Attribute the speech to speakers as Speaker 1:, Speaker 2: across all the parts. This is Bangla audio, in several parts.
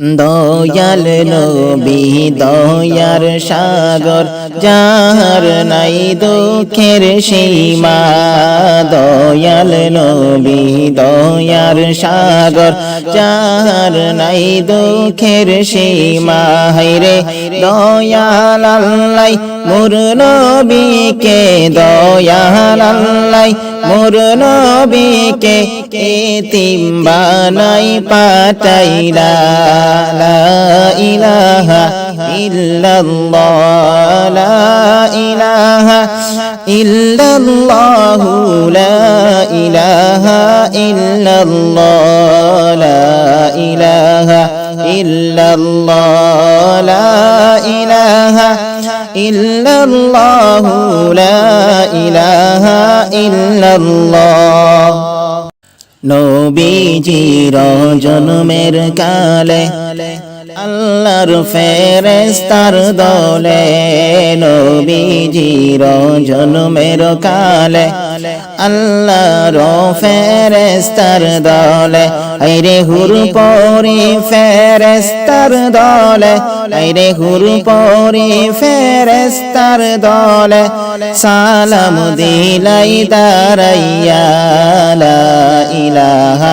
Speaker 1: দয়াল নবী, দয়ার সাগর, যাহার নাই দুঃখের সীমা। দয়াল নবী, দয়ার সাগর, যাহার নাই দুঃখের সীমা। হাইরে দয়াল আল্লাই মোর নবীকে দয়াল আল্লাই মোর নবীকে এতিম বানাই পাঠাইলা, লা ইলাহা ইল্লাল্লাহ, লা ইলাহা ইল্লাল্লাহ, লা ইল্লাল্লাহ লা ইলাহা ইল্লাল্লাহ লা ইলাহা ইল্লাল্লাহ। নবীজির জন্মের কালে আল্লাহর ফেরেস্তার দলে নবীজির জন্মের কালে। আল্লাহর ফেরেস্তার দলে, আইরে হুর পরি ফেরেস্তার দলে, আইরে হুর পরি ফেরেস্তার দলে। সালাম দিলাই লা ইলাহা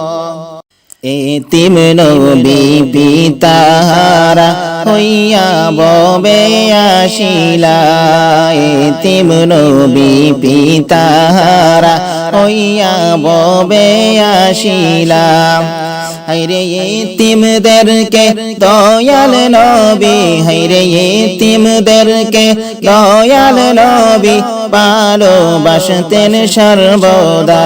Speaker 1: এতিম নবী পিতাহারা হইয়া ববে আসিলা। এতিম নবী পিতাহারা হইয়া ববে আসিলা। হাইরে এতিমদেরকে দয়াল নবী, হাইরে এতিমদেরকে দয়াল নবী, ভালোবাসতেন সর্বদা।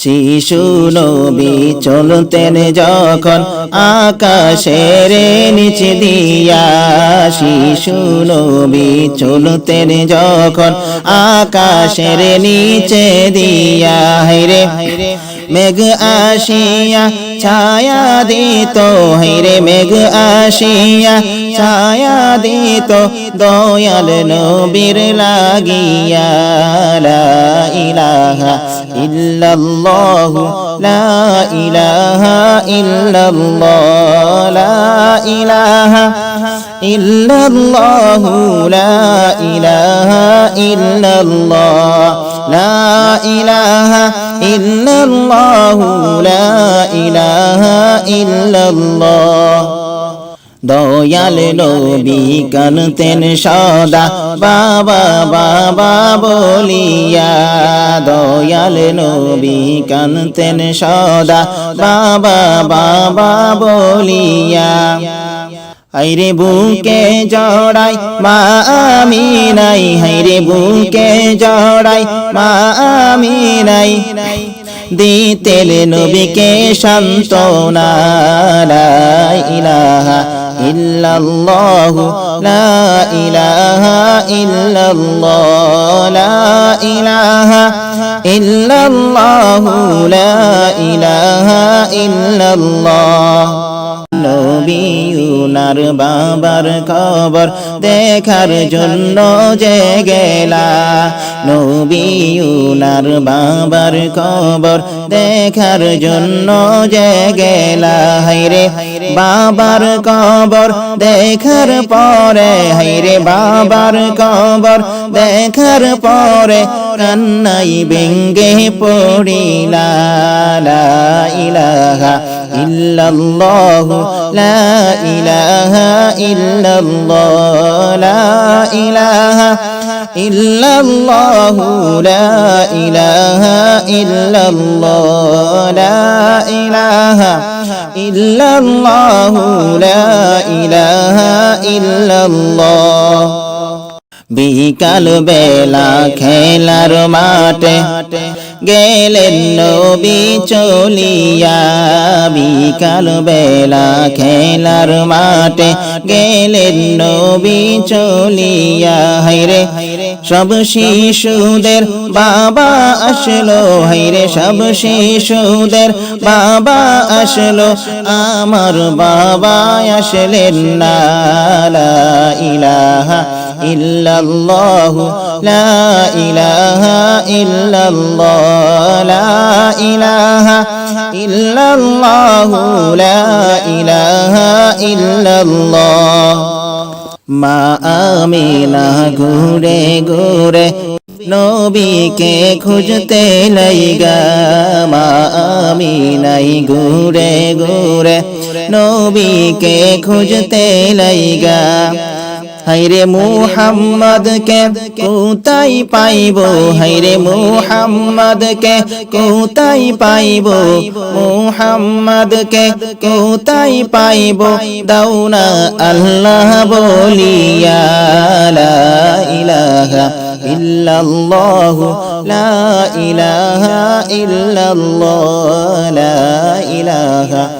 Speaker 1: শিশু নবী চলতেন যখন আকাশের নিচে দিয়া। শিশু নবী চলতেন যখন আকাশের নিচে দিয়া। হাইরে মেঘ আসিয়া ছায়া দিত হাইরে মেঘ আসিয়া ছায়া দিত, দয়াল নবীর লাগিয়া। লা ইলাহা ইল্লাল্লাহ, লা ইলাহা ইল্লাল্লাহ, লা ইলাহা ইল্লাল্লাহ, লা ইলাহা ইল্লাল্লাহ, লা ইলাহা ইল্লাল্লাহ লা ইলাহা ইল্লাল্লাহ। দয়াল নবী কানতেন সদা, বাবা বাবা বলিয়া। দয়াল নবী কানতেন সদা, বাবা বাবা বলিয়া। হাইরে বুকে জড়াই মা আমি নাই হাইরে বুকে জড়াই মা আমি নাই। দিতেল নবীকে সান্ত্বনা, লা ইলাহা ইল্লাল্লাহ, লা ইলাহা ইল্লাল্লাহ নবীনার বাবার খবর দেখার জন্য যে গেলা। নবীনার বাবার খবর দেখার জন্য যে গেলা। হাইরে বাবার কবর দেখার পরে হাইরে বাবার কবর দেখার পরে কান্নাই বেঙ্গে পড়িলা। ইলাহা ইল্লাল্লাহ, লা ইলাহা ইল্লাল্লাহ, লা ইলাহা ইল্লাল্লাহ, লা ইলাহা ইল্লাল্লাহ, লা ইলাহা ইল্লাল্লাহু, লা ইলাহা ইল্লাল্লাহ। বিকাল বেলা খেলার মাঠে গেলেন নবী চলিয়া, বিকাল বেলা খেলার মাঠে গেলেন নবী চলিয়া। হাইরে সব শিশুদের বাবা আসলো হাইরে সব শিশুদের বাবা আসলো, আমার বাবা আসলেন না ইলাহা ইল্লাল্লাহ, লা ইলাহা ইল্লাল্লাহ, লা ইলাহা ইল্লাল্লাহ, লা ইলাহা ইল্লাল্লাহ। মা আমিনা ঘুরে ঘুরে নবীকে খুঁজতে লাইগা মা আমিনাই ঘুরে ঘুরে নবীকে খুঁজতে লাইগা হাইরে মুহাম্মদকে কোথায় পাইব? হাইরে মুহাম্মদকে কোথায় পাইব? মুহাম্মদকে কোথায় পাইব? দাউনা আল্লাহ বলিয়া, লা ইলাহা ইল্লাল্লাহ, লা ইলাহা ইল্লাল্লাহ, লা ইলাহা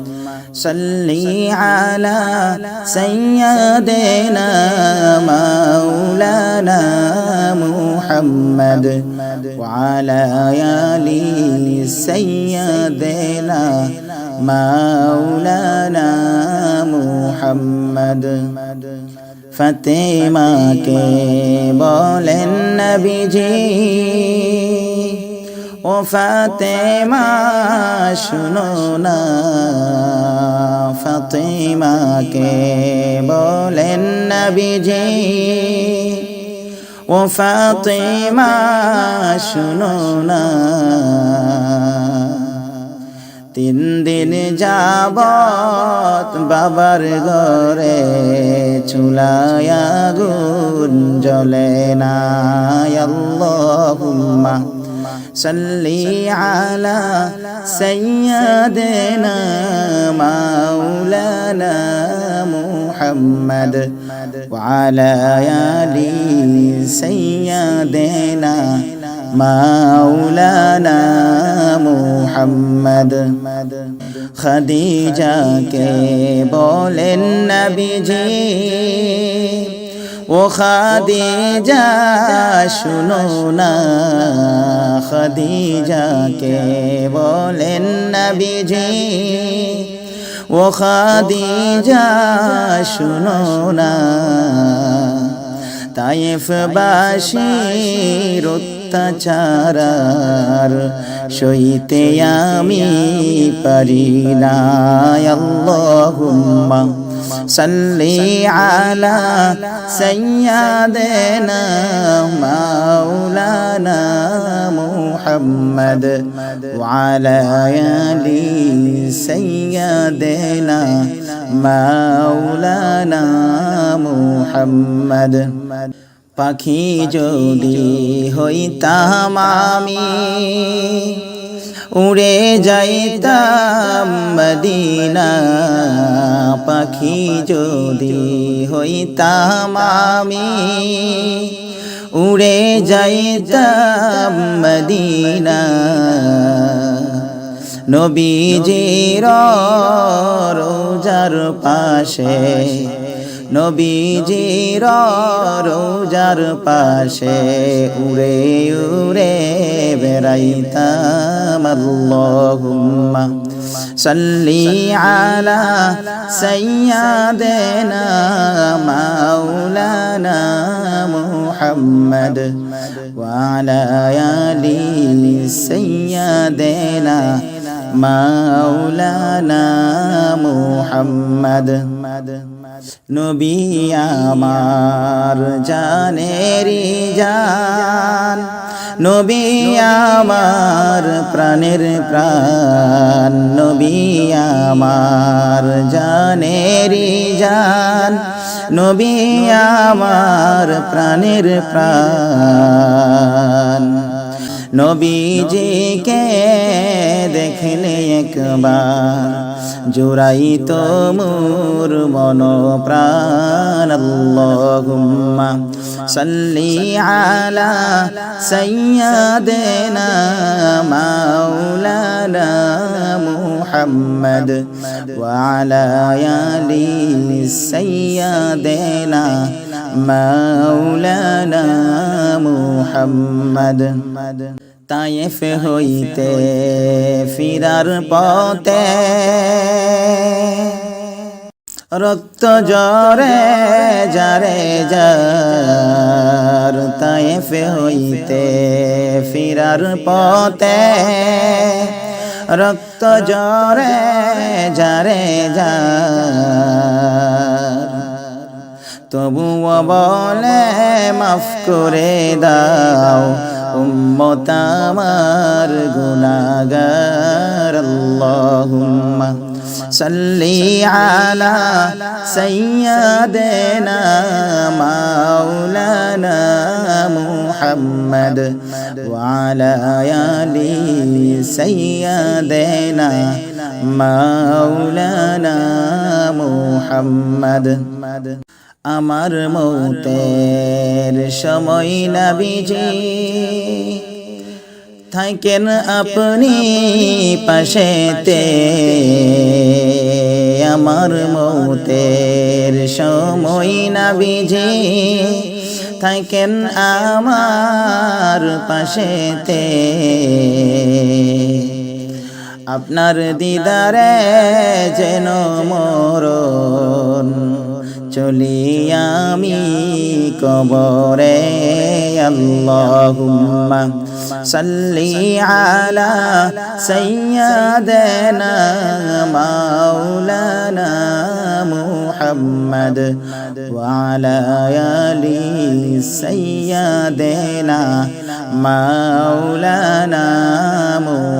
Speaker 1: صل على سيدنا مولانا محمد وعلى آل سيدنا مولانا محمد ফতেমাকে বলেন নবীজি ও ফতেমা, শুনো না। ফতেমাকে বলেন নবীজি, ও ফতেমা, শুনো না। তিন দিন যাবত বাবার ঘরে চুলায়া গুন জ্বলে না আল্লাহুম্মা। সাল্লি আলা সাইয়্যিদিনা মাওলানা মুহাম্মদ وعلى آل سيدنا مولانا মুহাম্মদ খাদিজাকে বলেন নবীজি ও খাদিজা, শুনো না। খাদিজাকে বলেন নবীজি। ও খাদিজা, শুনো না। তাইফ বাসির অত্যাচার সইতে আমি পারি না। আল্লাহুম্মা। সাল্লি আলা সাইয়্যিদিনা মাওলানা মুহাম্মদ ওয়ালা আলি সাইয়্যিদিনা মাওলানা মুহাম্মদ। পাখি যদি হইতাম আমি উড়ে যাইতাম মদিনা পাখি যদি হইতাম আমি। উড়ে যাইতাম মদিনা নবীজির রোজার পাশে। নবীজির রোজার পাশে উড়ে উড়ে বেড়াইতাম আল্লাহুম্মা সাল্লি আলা সাইয়্যিদিনা মাওলানা মুহাম্মদ وعلى آل سيدنا মাওলানা মুহাম্মদ নবী আমার জানেরি জান। নবী আমার প্রাণের প্রাণ। নবী আমার জানেরি জান। নবী আমার প্রাণের প্রাণ। নবীজিকে দেখলে একবার জোড়াই তো মোর মন প্রাণ আল্লাহুম্মা সাল্লি আলা সাইয়্যিদিনা মাওলানা মুহাম্মদ ওয়া আলা মাওলানা মুহাম্মদ। তায়েফ হইতে ফিরার পথে। রক্ত জরে যারে যার তায়েফ হইতে ফিরার পথে। রক্ত জরে যারে যার তবুও বলে মাফ করে দাও। উম্মত আমার গুনাগার আল্লাহুম্মা সাল্লি আলা সাইয়্যিদিনা মাওলানা মুহাম্মদ ওয়া আলা আলি সাইয়্যিদিনা মাওলানা মুহাম্মদ। আমার মৌতের সময় নাবিজি। থাকেন আপনি পাশেতে। আমার মৌতের সময় নাবিজি। থাকেন আমার পাশেতে। আপনার দিদারে যেন মরণ চলি আমি কবরে আল্লাহুম্মা সাল্লি আলা সাইয়্যিদিনা মাওলানা মুহাম্মদ ওয়া আলা আলি সাইয়্যিদিনা মাওলানা